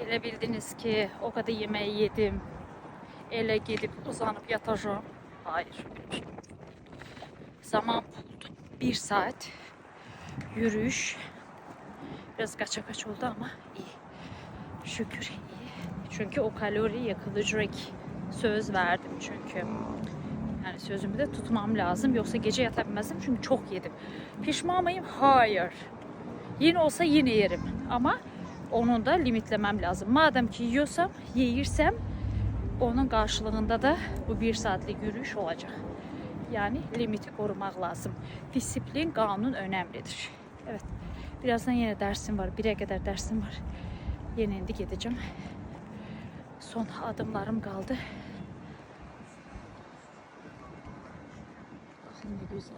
Elə bildiniz ki, o kadar yemeği yedim. Ele gidip uzanıp yatacağım. Hayır. Zaman buldum. Bir saat yürüyüş. Biraz kaça kaç oldu ama iyi. Şükür iyi. Çünkü o kalori yakılacak. Söz verdim çünkü. Yani sözümü de tutmam lazım. Yoksa gece yatabilmezdim çünkü çok yedim. Pişman mıyım? Hayır. Yine olsa yine yerim. Ama onu da limitlemem lazım. Madem ki yiyorsam, yeyirsem onun karşılığında da bu bir saatlik yürüyüş olacak. Yani limiti korumak lazım. Disiplin, kanun önemlidir. Evet. Birazdan yine dersim var. Bire kadar dersim var. Yine indi gideceğim. Son adımlarım kaldı. Bakın ne güzel.